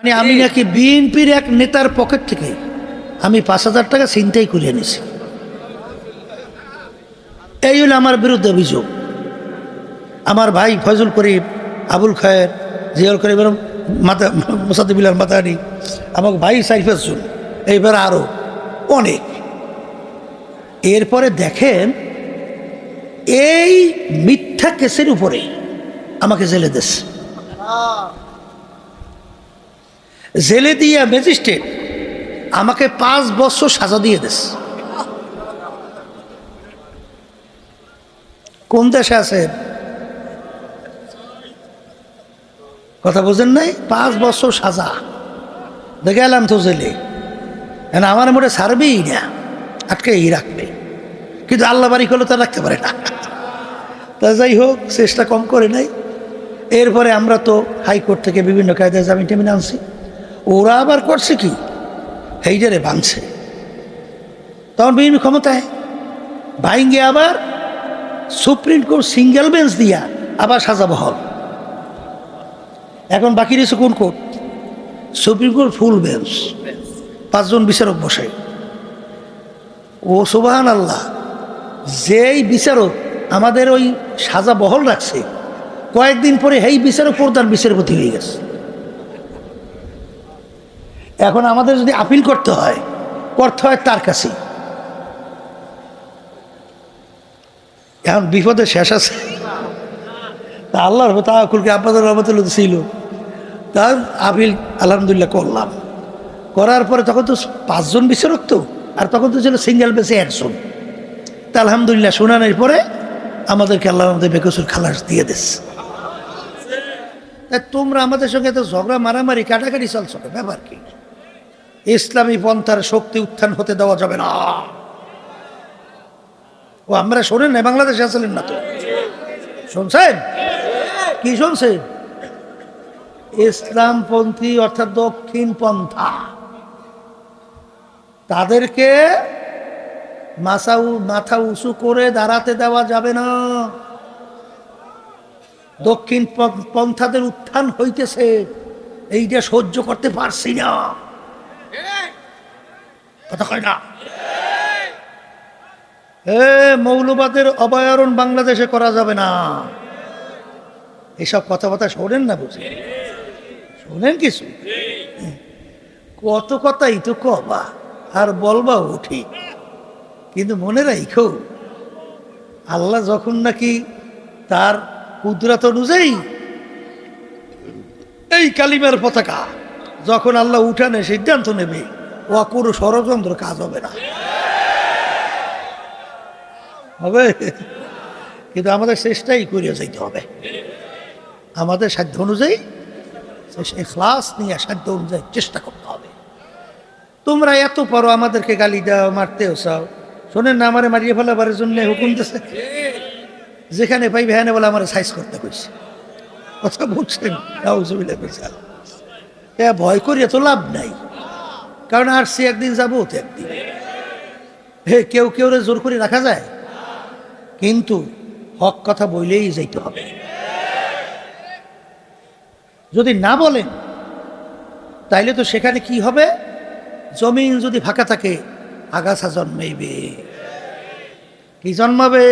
মানে আমি নাকি বিএনপির এক নেতার পকেট থেকে আমি পাঁচ হাজার টাকা চিন্তাই করে এনেছি। এই হলো আমার বিরুদ্ধে অভিযোগ। আমার ভাই ফয়জুল করিম আবুল খায়ের জিয়াউল করিম এবং মাতা মোসাদিবিল্লার মাতানি আমার ভাই সাইফাজুল এইবার আরও অনেক। এরপরে দেখেন এই মিথ্যা কেসের উপরে আমাকে জেলে দেশ জেলে দিয়া ম্যাজিস্ট্রেট আমাকে পাঁচ বছর সাজা দিয়ে দেশ কোন দেশে আছে? কথা বোঝেন নাই? পাঁচ বছর সাজা। দেখে এলাম তো জেলে। কেন আমার মোটে ছাড়বেই না। আটকেই রাখবে। কিন্তু আল্লাহ বাড়ি করলে তা রাখতে পারে না। তা যাই হোক, চেষ্টা কম করে নাই। এরপরে আমরা তো হাইকোর্ট থেকে বিভিন্ন কায়দায় জামিন টামিন আনছি। ওরা আবার করছে কি? হেইডারে ভাঙছে। তখন বিভিন্ন ক্ষমতায়। ভাইঙ্গে আবার সুপ্রিম কোর্ট সিঙ্গেল বেঞ্চ দিয়া আবার সাজা বহল। এখন বাকি রয়েছে কোন court? Supreme court full bench. পাঁচজন বিচারক বসে। ও সুবাহান আল্লাহ যেই বিচারক আমাদের ওই সাজা বহল রাখছে, কয়েকদিন পরে এই বিচারক প্রধান বিচারপতি হয়ে গেছে। এখন আমাদের যদি আপিল করতে হয় করতে হয় তার কাছে এখন বিপদে শেষ আছে। তা আল্লাহর তাকুলকে আপনাদের রহমতুল্লাহ ছিল। তার আপিল আলহামদুলিল্লাহ করলাম। করার পরে তখন তো পাঁচজন বিচারক তো আর তখন তো ছিল সিঙ্গেল বেসে একজন। তা আলহামদুলিল্লাহ শোনানোর পরে আমাদেরকে আল্লাহ আমাদের বেকসুর খালাস দিয়ে দিস। তোমরা আমাদের সঙ্গে তো ঝগড়া, মারামারি, কাটাকাটি চলছো, ব্যাপার কি? ইসলামী পন্থার শক্তি উত্থান হতে দেওয়া যাবে না। ও, আমরা শোনেন না বাংলাদেশে আসলেন না তো? শুনছেন? কি শুনছেন? ইসলামপন্থী অর্থাৎ দক্ষিণ পন্থা। তাদেরকে মাথা মাথা উঁচু করে দাঁড়াতে দেওয়া যাবে না। দক্ষিণ পন- পন্থাদের উত্থান হইতেছে, এইটা সহ্য করতে পারছি না। কথা কয় না। এ মৌলবাদের অভয়ারণ বাংলাদেশে করা যাবে না। এসব কথাবার্তা শোনেন না বুঝি? শোনেন কিছু? কত কথাই তো কবা আর বলবাও উঠি কিন্তু মনে রাখো আল্লাহ যখন নাকি তার কুদরত অনুযায়ী এই কালিমার পতাকা যখন আল্লাহ উঠানে সিদ্ধান্ত নেবে ও কোনো ষড়যন্ত্র কাজ হবে না। হবে? কিন্তু আমাদের চেষ্টাই করিয়া যাইতে হবে। আমাদের সাধ্য অনুযায়ী ক্লাস নিয়ে সাধ্য অনুযায়ী চেষ্টা করতে হবে। তোমরা এত পরো আমাদেরকে গালি দাও, মারতেও চাও। শোনেন না, আমারে মারিয়ে ফেলাবার জন্য হুকুম দিছে। যেখানে পাই ভ্যানে বলে আমার সাইজ করতে কইছে। কথা বলছেন ভয় করিয়া তো লাভ নাই। কারণ আর সে একদিন যাব তো একদিন। হে, কেউ কেউ জোর করে রাখা যায়? কিন্তু হক কথা বইলেই যাইতে হবে। যদি না বলেন, তাইলে তো সেখানে কি হবে? জমিন যদি ফাঁকা থাকে, আগাছা জন্মাইবে। কি জন্মাবে?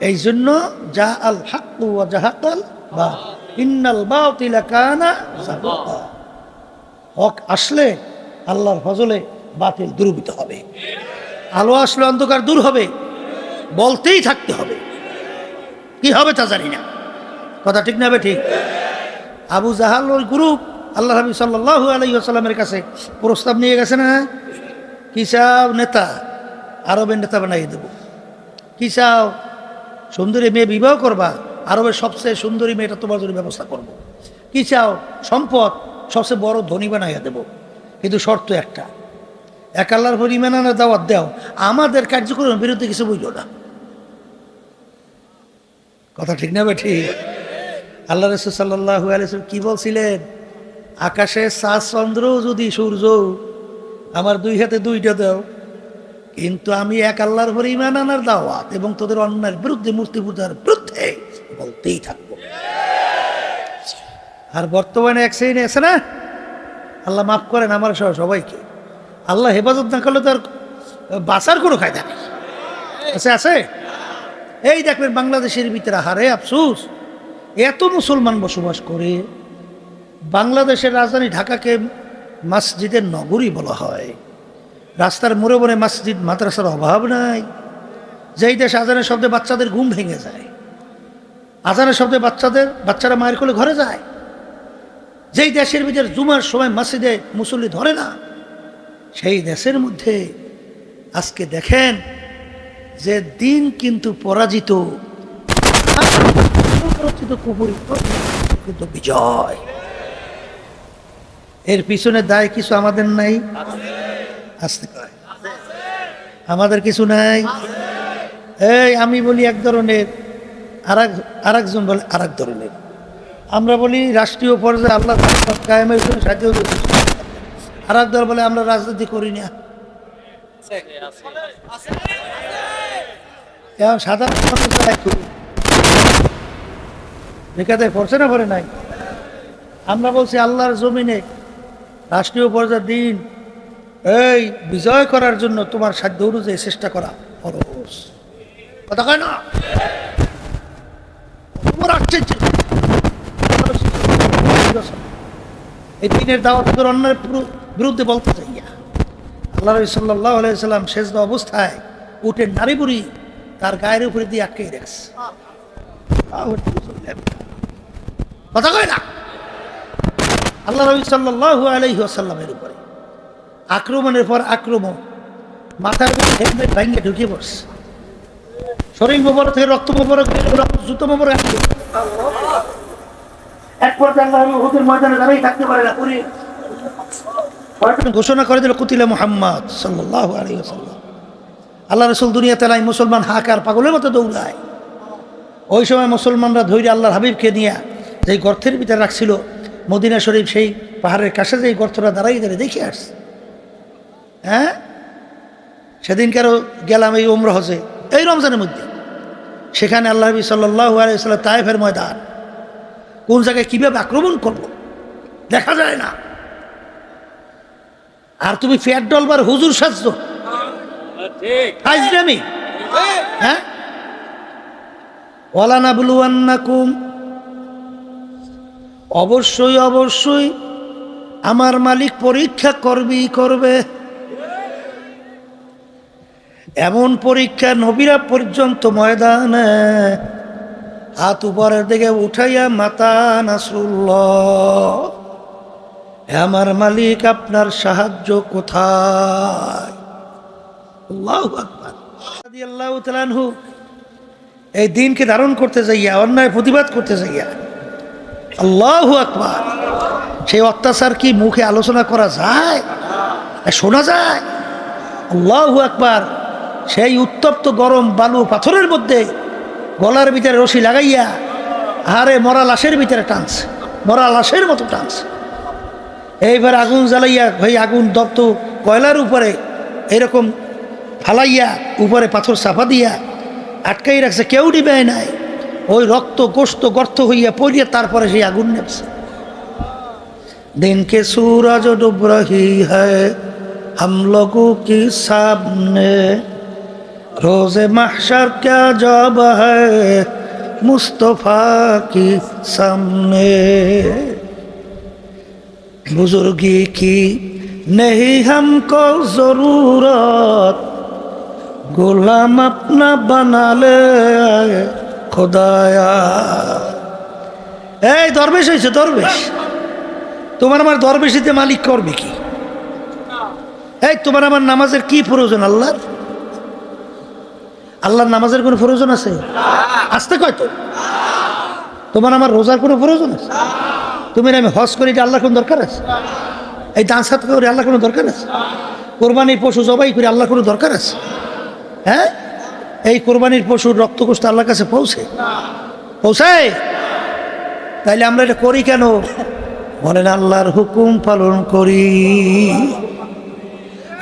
এই জন্য যা আল হাক্কু জাহাকাল বা ইন্নাল বাতিলা কানা। হক আসলে আল্লাহর ফজলে বাতিল দূরীভূত হবে। আলো আসলে অন্ধকার দূর হবে। বলতেই থাকতে হবে। কি হবে তা জানি না। কথা ঠিক না ঠিক? আবু জাহাল ওই গ্রুপ আল্লাহ হাবি সাল্লাহ আলাইসাল্লামের কাছে প্রস্তাব নিয়ে গেছে না? কি চাও নেতা? আরবের নেতা বানাই দেব। কি চাও? সুন্দরী মেয়ে বিবাহ করবা? আরবের সবচেয়ে সুন্দরী মেয়েটা তোমার জন্য ব্যবস্থা করব। কি চাও? সম্পদ? সবচেয়ে বড় ধনী বানাইয়া দেব। কিন্তু শর্ত একটা। এক আল্লাহর পরিমাণানা দাওয়াত দাও, আমাদের কার্যক্রমের বিরুদ্ধে কিছু বইল না। কথা ঠিক না বেঠি? আল্লাহ রসুল সাল্লাহ কি বলছিলেন? আকাশে চন্দ্র যদি সূর্য, আমার দুই হাতে দুইটা দাও। কিন্তু আমি এক আল্লাহর পরে ইমান আনার দাওয়াত এবং তোদের অন্যায়ের বিরুদ্ধে মূর্তি পূজার বিরুদ্ধে বলতেই থাকব। আর বর্তমানে এক শ্রেণি আছে না? আল্লাহ মাফ করেন আমার সহ সবাইকে। আল্লাহ হেফাজত না করলে তো আর বাঁচার কোনো কায়দা নেই। আছে আছে? এই দেখবেন বাংলাদেশের ভিতরে, হারে আফসুস, এত মুসলমান বসবাস করে বাংলাদেশের রাজধানী ঢাকাকে মসজিদের নগরী বলা হয়। রাস্তার মোড়ে মোড়ে মসজিদ, মাদ্রাসার অভাব নাই। যেই দেশ আজানের শব্দে বাচ্চাদের ঘুম ভেঙে যায়, আজানের শব্দে বাচ্চাদের, বাচ্চারা মায়ের কোলে ঘরে যায়। যেই দেশের ভিতরে জুমার সময় মসজিদে মুসল্লি ধরে না, সেই দেশের মধ্যে আজকে দেখেন যে দিন কিন্তু পরাজিত কিন্তু বিজয়। এর পিছনে দায় কিছু আমাদের নাই? আসতে কয় আমাদের কিছু নাই? এই আমি বলি এক ধরনের আর একজন বলে আর ধরনের। আমরা বলি রাষ্ট্রীয় পর্যায়ে আল্লাহ কায়েমের জন্য সাহায্য আর এক দল বলে আমরা রাজনীতি করি না। এখন সাধারণ মানুষরা পড়ছে না পড়ে নাই। আমরা বলছি আল্লাহর জমিনে রাষ্ট্রীয় পর্যায়ের দিন, এই বিজয় করার জন্য তোমার সাধ্য অনুযায়ী চেষ্টা করা খরচ কথা কয় না? আশ্চর্য। এই দিনের দাওয়াত অন্যের বিরুদ্ধে বলতে চাইয়া আল্লাহ সাল্লাহ আলাইসাল্লাম শেষ অবস্থায় উঠে নারী বুড়ি তার গায়ের উপরে দিয়ে আটকে রেখেছে কথা কয় না? আল্লাহ রবি সাল্লাহ উপরে আক্রমণের পর আক্রমণ মাথার উপর হেলমেট ভাঙ্গে ঢুকে পড়ছে। শরীর মোবরক থেকে রক্ত মোবরক বের জুতো মোবরক ঘোষণা করে দিল, কুতিলা মুহাম্মদ আল্লাহ রসুল দুনিয়াতে নাই, মুসলমান হাকার পাগলের মতো দৌড়ায়। ওই সময় মুসলমানরা ধৈর্য আল্লাহর হাবিবকে নিয়ে যেই গর্তের ভিতরে রাখছিল, মদিনা শরীফ সেই পাহাড়ের কাছে যে গর্তটা দাঁড়াই দাঁড়িয়ে দেখে আসছে। হ্যাঁ? সেদিনকারও গেলাম এই ওমর হজে, এই রমজানের মধ্যে। সেখানে আল্লাহ নবী সাল্লাহ আলাইসাল্লাম তায়েফের ময়দান। কোন জায়গায় কীভাবে আক্রমণ করব? দেখা যায় না। আর তুমি ফ্যাট ডলবার হুজুর সাজছ। হ্যাঁ? বুলুয়ান্নাকুম অবশ্যই অবশ্যই আমার মালিক পরীক্ষা করবেই করবে। এমন পরীক্ষা নবীরা পর্যন্ত ময়দানে হাত উপরের দিকে উঠাইয়া, মাতা নাসুল্লাহ হে আমার মালিক, আপনার সাহায্য কোথায়? এই দিনকে ধারণ করতে যাইয়া, অন্যায় প্রতিবাদ করতে যাইয়া, আল্লাহু আকবার, সেই অত্যাচার কি মুখে আলোচনা করা যায়? শোনা যায়? আল্লাহ আকবার, সেই উত্তপ্ত গরম বালু পাথরের মধ্যে গলার ভিতরে রশি লাগাইয়া হারে মরা লাশের ভিতরে টানস মরা লাশের মতো টানস এইবার আগুন জ্বালাইয়া, ভাই, আগুন দপ্ত কয়লার উপরে এরকম ফালাইয়া, উপরে পাথর চাপা দিয়া আটকাই রাখছে, কেউ ডিবে নাই। ওই রক্ত, গোস্ত, গর্ত হইয়া পড়িয়া তারপরে সেই আগুন নেবছে দিনকে সূরজ ডুব হ্যাঁ হাম লোগো কি সামনে? রোজে মাহশার ক্যা জব হুস্তফা কি সামনে? বুজুর্গি কি নেই হামকো জরুরত? গোলাম আপনা বানালে খোদায়া। এই দরবেশ হয়েছে দরবেশ। তোমার আমার দরবেশিতে মালিক করবে কি? এই তোমার আমার নামাজের কি প্রয়োজন আল্লাহ আল্লাহর নামাজের কোনো প্রয়োজন আছে? আসতে কয় তো। তোমার আমার রোজার কোনো প্রয়োজন আছে? তুমি আমি হজ করি, এটা আল্লাহর কোনো দরকার আছে? এই দান সাত করে আল্লাহ কোনো দরকার আছে? কোরবানির পশু জবাই করে আল্লাহ কোনো দরকার আছে? হ্যাঁ? এই কোরবানির পশুর রক্তকোষ্ঠ আল্লাহর কাছে পৌঁছে। পৌঁছায় তাইলে আমরা এটা করি কেন? বলেন, আল্লাহর হুকুম পালন করি।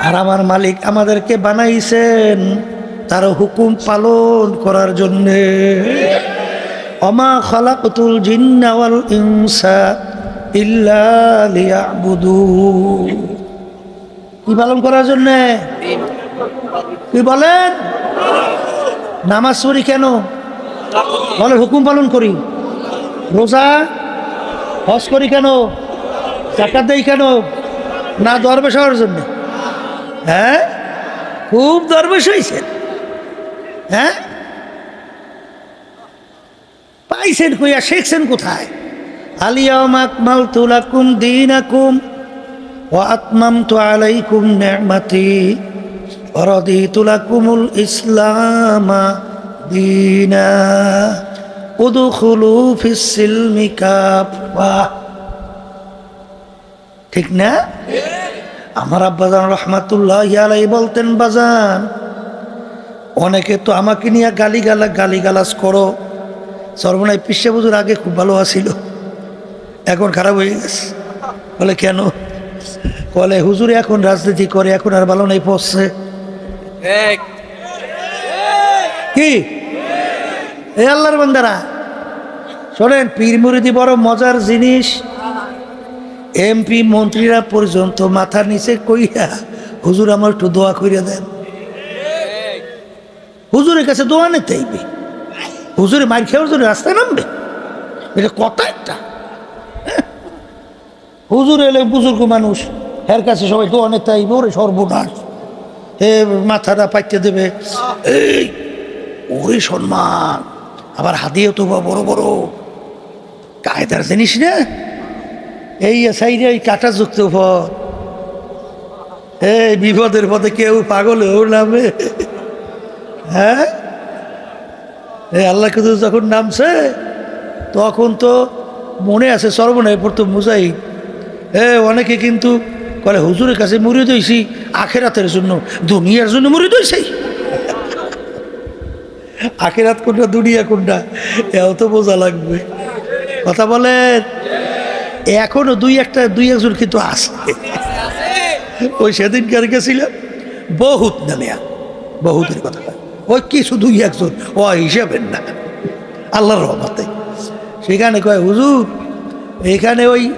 আর আমার মালিক আমাদেরকে বানাইছেন। তার হুকুম পালন করার জন্যে। অমা খলাকতুল জিন্নাওয়াল ইনসা ইল্লা লিয়াবুদুন। কি পালন করার জন্যে? কি বলেন? নামাজ পড়ি কেন? বলে হুকুম পালন করি। রোজা, হজ করি কেন? জাকাত দেই কেন? না, দরবেশ হওয়ার জন্য। হ্যাঁ? খুব দরবেশ হয়েছেন হ্যাঁ? পাইছেন কইয়া শিখছেন কোথায়? আলিয়াম আকমাল তুলাকুম দিন আকুম ও আত্মাম তো আলাইকুম নেমাতি অরদি তুলাকুমুল ইসলামা দিনা। উদুখুলু ফিসিলমি কাফা ঠিক না? আমার আব্বাজান রহমাতুল্লাহ আলাই বলতেন বাজান অনেকে তো আমাকে নিয়ে গালি গালা গালি গালাজ করো। সর্বনাই পিসে আগে খুব ভালো আছিল এখন খারাপ হয়ে গেছে। বলে কেন? বলে হুজুর এখন রাজনীতি করে এখন আর ভালো নেই পড়ছে। কি? এ আল্লাহর বান্দারা। শোনেন পীর মুরিদি বড় মজার জিনিস। এমপি মন্ত্রীরা পর্যন্ত মাথা নিচে কইয়া হুজুর আমার একটু দোয়া করিয়া দেন। হুজুরের কাছে দোয়া নিতে হইবে হুজুরে মার খেয়ে হুজুরে রাস্তায় নামবে? এটা কথা একটা। হ্যাঁ? হুজুর এলে বুজুর্গ মানুষ এর কাছে সবাই দোয়া নিতে আইবে, ওরে সর্বনাশ। এ মাথাটা পাইতে দেবে। এই, ওরে সম্মান। আবার হাতিও তো বড় বড়। কায়দার জিনিস না? এই সাইডে এই কাটা যুক্ত পথ এই বিপদের পথে কেউ পাগল হয়েও নামে হ্যাঁ? এই আল্লাহ কিন্তু যখন নামছে তখন তো মনে আছে সর্বনয় পড়তো মুজাই এ অনেকে কিন্তু বলে হুজুরের কাছে মুড়ি দইছি আখেরাতের জন্য দুনিয়ার জন্য মুড়ি দইছি আখেরাত কোনটা দুনিয়া কোনটা এও তো বোঝা লাগবে। কথা বলেন? এখনও দুই একটা দুই একজন কিন্তু আছে। ওই সেদিনকার গেছিলাম বহুত না নেয়া বহুতের কথা ওই কি দুই একজন? ও হিসাবের না। আল্লাহর রহমতে। সেখানে কয়, হুজুর, এখানে ওই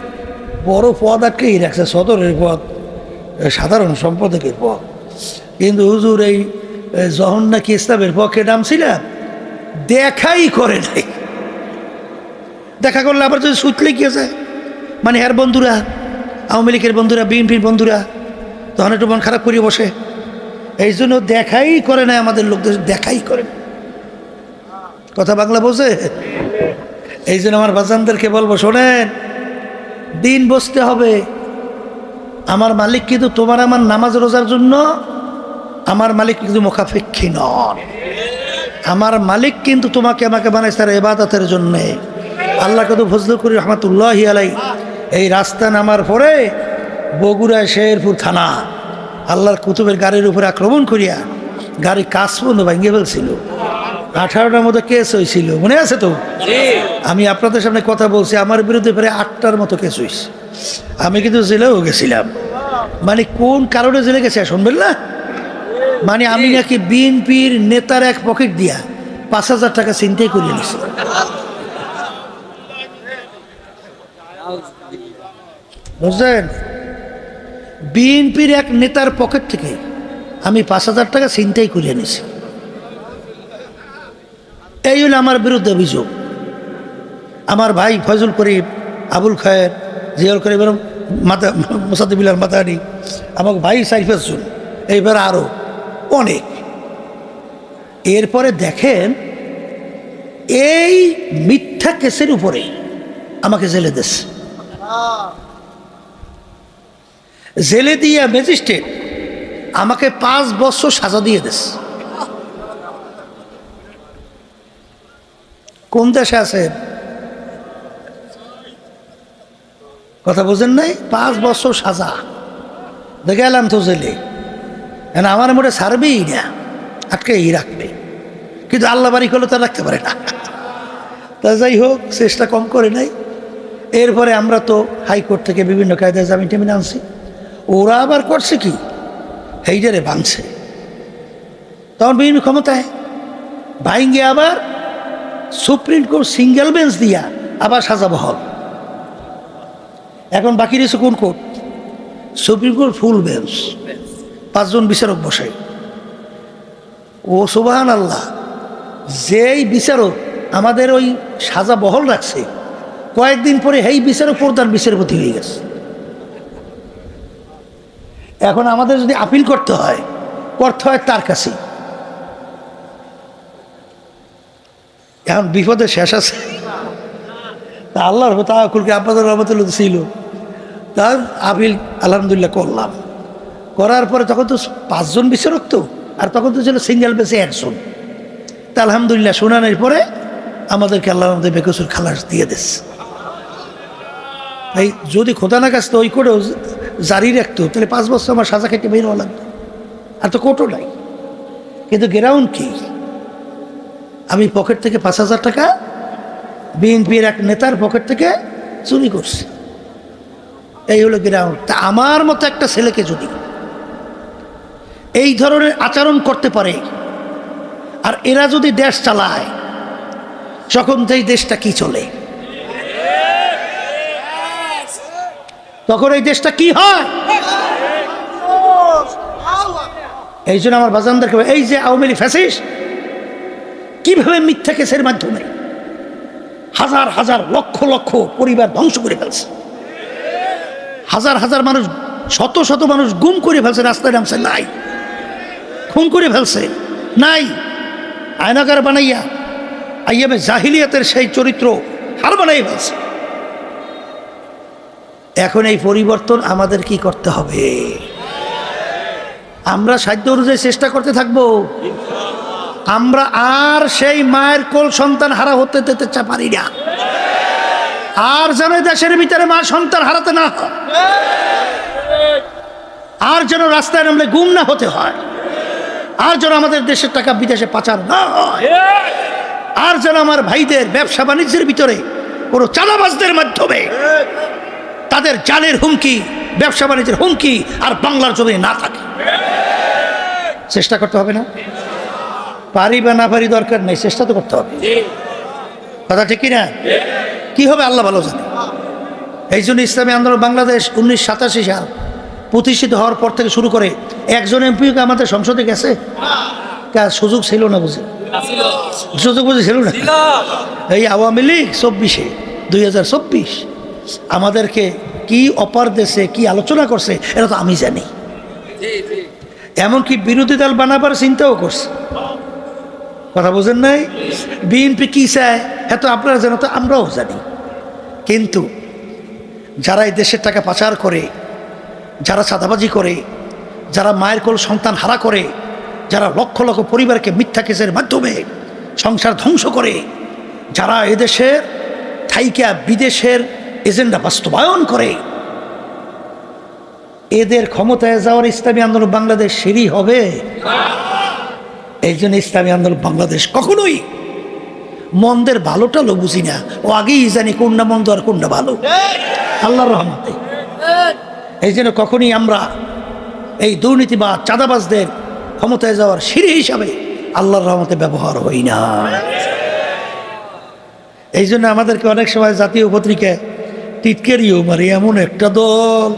বড় পদ আটকেই রাখছে, সদরের পদ সাধারণ সম্পাদকের পদ। কিন্তু হুজুর, এই যখন নাকি ইসলামের পক্ষে নামছিলাম দেখাই করে নাই। দেখা করলে আবার যদি সুতলে গিয়ে যায়। মানে এর বন্ধুরা, আওয়ামী লীগের বন্ধুরা, বিএনপির বন্ধুরা, তখন একটু মন খারাপ করিয়ে বসে। এই জন্য দেখাই করে না আমাদের লোকদের, দেখাই করে। কথা বাংলা বোঝে এই জন্য আমার বাজানদেরকে বলব, শোনেন, দিন বসতে হবে। আমার মালিক কিন্তু তোমার আমার নামাজ রোজার জন্য, আমার মালিক কিন্তু মুখাপেক্ষী নন। আমার মালিক কিন্তু তোমাকে আমাকে বানাইছে তার এবাদতের জন্যে। আল্লাহ কত ফজল করি রহমতুল্লাহ আলাই এই রাস্তা নামার পরে বগুড়া শেরপুর থানা। আল্লাহর কুতুবের গাড়ির উপরে আক্রমণ করিয়া গাড়ি কাজ বন্ধ ভাঙিয়ে ফেলছিল। আঠারোটার মতো কেস হয়েছিল। মনে আছে তো? আমি আপনাদের সামনে কথা বলছি আমার বিরুদ্ধে প্রায় আটটার মতো কেস হয়েছে আমি কিন্তু জেলেও গেছিলাম। মানে কোন কারণে জেলে গেছে শুনবেন না? মানে আমি নাকি বিএনপির নেতার এক পকেট দিয়া পাঁচ হাজার টাকা চিন্তাই করিয়ে নিছি বুঝলেন? বিএনপির এক নেতার পকেট থেকে আমি পাঁচ হাজার টাকা চিন্তাই করিয়ে নিছি এই হলো আমার বিরুদ্ধে অভিযোগ। আমার ভাই ফজল করিম, আবুল খায়ের জিয়াল করিম এবং মাতা মোসাদিবিল্লার মাতানি আমার ভাই সাইফাজুল এইবার আরও অনেক। এরপরে দেখেন, এই মিথ্যা কেসের উপরে আমাকে জেলে দেশ জেলে দিয়া ম্যাজিস্ট্রেট আমাকে পাঁচ বছর সাজা দিয়ে দেশ। কোন দেশে আছেন? কথা বোঝেন নাই? পাঁচ বছর সাজা। দেখে এলাম তো জেলে। কেন আমার মোটে ছাড়বেই না। আটকেই রাখবে। কিন্তু আল্লাহ বাড়ি করলে তা রাখতে পারে না। তা যাই হোক, চেষ্টা কম করে নাই। এরপরে আমরা তো হাইকোর্ট থেকে বিভিন্ন কায়দায় জামিন টামিন আনছি। ওরা আবার করছে কি? হেইডারে ভাঙছে। তখন বিভিন্ন ক্ষমতায়। ভাইঙ্গে আবার সুপ্রিম কোর্ট সিঙ্গেল বেঞ্চ দিয়া আবার সাজা বহল। এখন বাকি রয়েছে কোন court? Supreme court full bench. পাঁচজন বিচারক বসে। ও সুবাহান আল্লাহ যেই বিচারক আমাদের ওই সাজা বহল রাখছে, কয়েকদিন পরে এই বিচারক প্রধান বিচারপতি হয়ে গেছে। এখন আমাদের যদি আপিল করতে হয় করতে হয় তার কাছে এখন বিপদে শেষ আছে। তা আল্লাহর তাকুলকে আপনাদের রহমতুল্লাহ ছিল। তার আপিল আলহামদুলিল্লাহ করলাম। করার পরে তখন তো পাঁচজন বিচারক তো আর তখন তো ছিল সিঙ্গেল বেসে একজন। তা আলহামদুলিল্লাহ শোনানোর পরে আমাদেরকে আল্লাহ আমাদের বেকসুর খালাস দিয়ে দিস। তাই যদি খোদা না কাছতে ওই করেও জারি রাখতো, তাহলে পাঁচ বছর আমার সাজা খেটে বের হওয়া লাগতো। আর তো কোর্টও নাই। কিন্তু গ্রাউন্ড কি? আমি পকেট থেকে পাঁচ হাজার টাকা বিএনপির এক নেতার পকেট থেকে চুরি করছি। এই হলো গ্রাউন্ড। তা আমার মতো একটা ছেলেকে যদি এই ধরনের আচরণ করতে পারে, আর এরা যদি দেশ চালায়, তখন এই দেশটা কি চলে? তখন এই দেশটা কি হয়? এই জন্য আমার বাজানদেরকে এই যে আওয়ামী লীগ ফ্যাসিস কীভাবে মিথ্যা কেসের মাধ্যমে হাজার হাজার লক্ষ লক্ষ পরিবার ধ্বংস করে ফেলছে? হাজার হাজার মানুষ, শত শত মানুষ গুম করে ফেলছে, রাস্তায় নামছে, নাই। খুন করে ফেলছে, নাই। আয়নাগার বানাইয়া আইয়ামে জাহিলিয়াতের সেই চরিত্র হার বানাই ফেলছে। এখন এই পরিবর্তন আমাদের কি করতে হবে? আমরা সাধ্য অনুযায়ী চেষ্টা করতে থাকব। আমরা আর সেই মায়ের কোল সন্তান হারা হতে দিতে চা পারি না। আর যেন দেশের ভিতরে মা সন্তান হারাতে না আর যেন রাস্তায় নামলে গুম না হতে হয়। আর যেন আমাদের দেশের টাকা বিদেশে পাচার না হয়। আর যেন আমার ভাইদের ব্যবসা বাণিজ্যের ভিতরে কোনো চাঁদাবাজদের মাধ্যমে তাদের জালের হুমকি ব্যবসা বাণিজ্যের হুমকি আর বাংলার জমি না থাকে। চেষ্টা করতে হবে না? পারি বা না পারি দরকার নেই চেষ্টা তো করতে হবে। কথা ঠিক না কি হবে আল্লাহ ভালো জানে। এই জন্য ইসলামী আন্দোলন বাংলাদেশ উনিশ সাতাশি সাল প্রতিষ্ঠিত হওয়ার পর থেকে শুরু করে একজন এমপি আমাদের সংসদে গেছে? সুযোগ ছিল না বুঝি? সুযোগ বুঝি ছিল না? এই আওয়ামী লীগ চব্বিশে দুই হাজার চব্বিশ। আমাদেরকে কি অপার দেশে কি আলোচনা করছে এটা তো আমি জানি। এমনকি বিরোধী দল বানাবার চিন্তাও করছে। কথা বোঝেন নাই? বিএনপি কি চায় এত আপনারা জানো তো আমরাও জানি। কিন্তু যারা এই দেশের টাকা পাচার করে যারা চাঁদাবাজি করে যারা মায়ের কোল সন্তান হারা করে যারা লক্ষ লক্ষ পরিবারকে মিথ্যা কেসের মাধ্যমে সংসার ধ্বংস করে যারা এদেশের থাইকা বিদেশের এজেন্ডা বাস্তবায়ন করে। এদের ক্ষমতায় যাওয়ার ইসলামী আন্দোলন বাংলাদেশ সিঁড়ি হবে। এই জন্য ইসলামী আন্দোলন বাংলাদেশ কখনোই মন্দের ভালোটা লো বুঝি না। ও আগেই জানি কোনটা মন্দ আর কোনটা ভালো। আল্লাহর রহমতে। এই জন্য কখনই আমরা এই দুর্নীতি বা চাঁদাবাজদের ক্ষমতায় যাওয়ার সিঁড়ি হিসাবে আল্লাহর রহমতে ব্যবহার হই না। এই জন্য আমাদেরকে অনেক সময় জাতীয় পত্রিকায় টিটকেরিও মারে, এমন একটা দল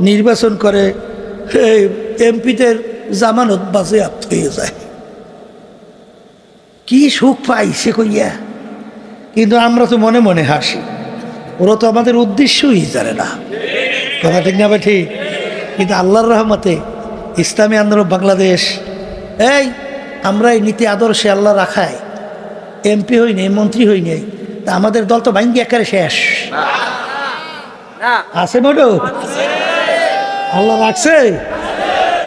নির্বাচন করে এই এমপিদের জামানত বাজে আপ হয়ে যায়। কি সুখ পাই সে কইয়া। কিন্তু আমরা তো মনে মনে হাসি। ওরা তো আমাদের উদ্দেশ্যই জানে না। কথা ঠিক না ঠিক? কিন্তু আল্লাহর রহমতে ইসলামী আন্দোলন বাংলাদেশ, এই আমরা এই নীতি আদর্শে আল্লাহ রাখায়, এমপি হই মন্ত্রী হই নাই, তা আমাদের দল তো ভাঙ্গি একেবারে শেষ। আছে মোটো আল্লাহ রাখছে?